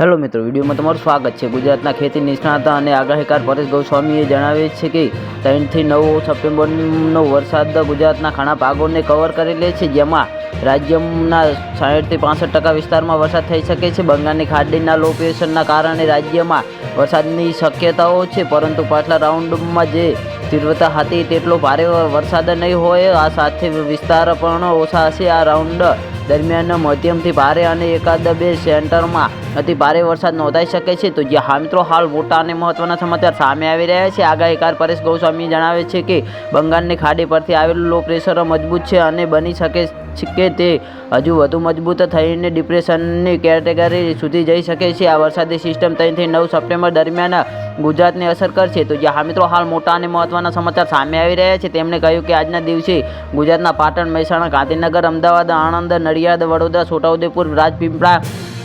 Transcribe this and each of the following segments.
Hello મિત્રો, વિડીયોમાં તમારું સ્વાગત છે. ગુજરાતના ખેતી નિષ્ણાત અને આગાહીકાર પરેશ ગોસ્વામીએ જણાવે છે કે ત્રણથી નવ સપ્ટેમ્બરનો વરસાદ ગુજરાતના ઘણા ભાગોને કવર કરી લે છે, જેમાં રાજ્યના સાઠથી પાસઠ ટકા વિસ્તારમાં વરસાદ થઈ શકે છે. બંગાળની ખાડીના લો પ્રેશરના કારણે રાજ્યમાં વરસાદની શક્યતાઓ છે, પરંતુ પાછલા રાઉન્ડમાં જે તીવ્રતા હતી, તેટલો ભારે વરસાદ નહીં હોય. આ સાથે વિસ્તાર પણ ઓછા હશે આ રાઉન્ડ દરમિયાન મધ્યમથી ભારે અને એકાદ બે સેન્ટરમાં અતિ ભારે વરસાદ નોંધાઈ શકે છે. તો જે હા મિત્રો, હાલ મોટા અને મહત્વના સમાચાર સામે આવી રહ્યા છે. આગાહીકાર પરેશ ગોસ્વામી જણાવે છે કે, બંગાળની ખાડી પરથી આવેલું લો પ્રેશર મજબૂત છે અને બની શકે છે કે તે હજુ વધુ મજબૂત થઈને ડિપ્રેશનની કેટેગરી સુધી જઈ શકે છે. આ વરસાદી સિસ્ટમ ત્રણથી નવ સપ્ટેમ્બર દરમિયાન ગુજરાતને અસર કરશે. તો જ્યાં મિત્રો, હાલ મોટા અને મહત્ત્વના સમાચાર સામે આવી રહ્યા છે. તેમણે કહ્યું કે આજના દિવસે ગુજરાતના પાટણ, મહેસાણા, ગાંધીનગર, અમદાવાદ, આણંદ, નડિયાદ, વડોદરા, છોટાઉદેપુર, રાજપીપળા,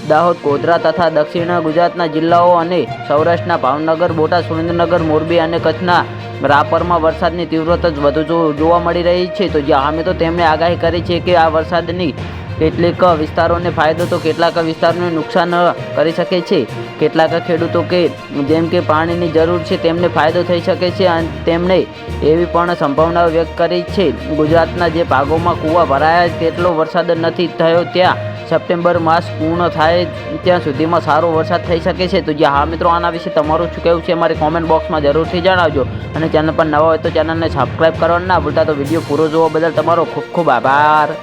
દાહોદ, ગોધરા તથા દક્ષિણ ગુજરાતના જિલ્લાઓ અને સૌરાષ્ટ્રના ભાવનગર, બોટાદ, સુરેન્દ્રનગર, મોરબી અને કચ્છના રાપરમાં વરસાદની તીવ્રતા જ વધુ જોવા મળી રહી છે. તો જ્યાં અમે તો તેમણે આગાહી કરી છે કે આ વરસાદની કેટલીક વિસ્તારોને ફાયદો તો કેટલાક વિસ્તારોને નુકસાન કરી શકે છે. કેટલાક ખેડૂતો કે જેમ કે પાણીની જરૂર છે તેમને ફાયદો થઈ શકે છે અને તેમણે એવી પણ સંભાવના વ્યક્ત કરી છે. ગુજરાતના જે ભાગોમાં કૂવા ભરાયા તેટલો વરસાદ નથી થયો ત્યાં. સપ્ટેમ્બર માસ પૂર્ણ થાય ત્યાં સુધીમાં સારો વરસાદ થઈ શકે છે. તો જે હા મિત્રો, આના વિશે તમારું શું કહેવું છે અમારી કોમેન્ટ બોક્સમાં જરૂરથી જણાવજો. અને ચેનલ પર નવા હોય તો ચેનલને સબસ્ક્રાઈબ કરવાનું ના ભૂલતા. તો વીડિયો પૂરો જોવા બદલ તમારો ખૂબ ખૂબ આભાર.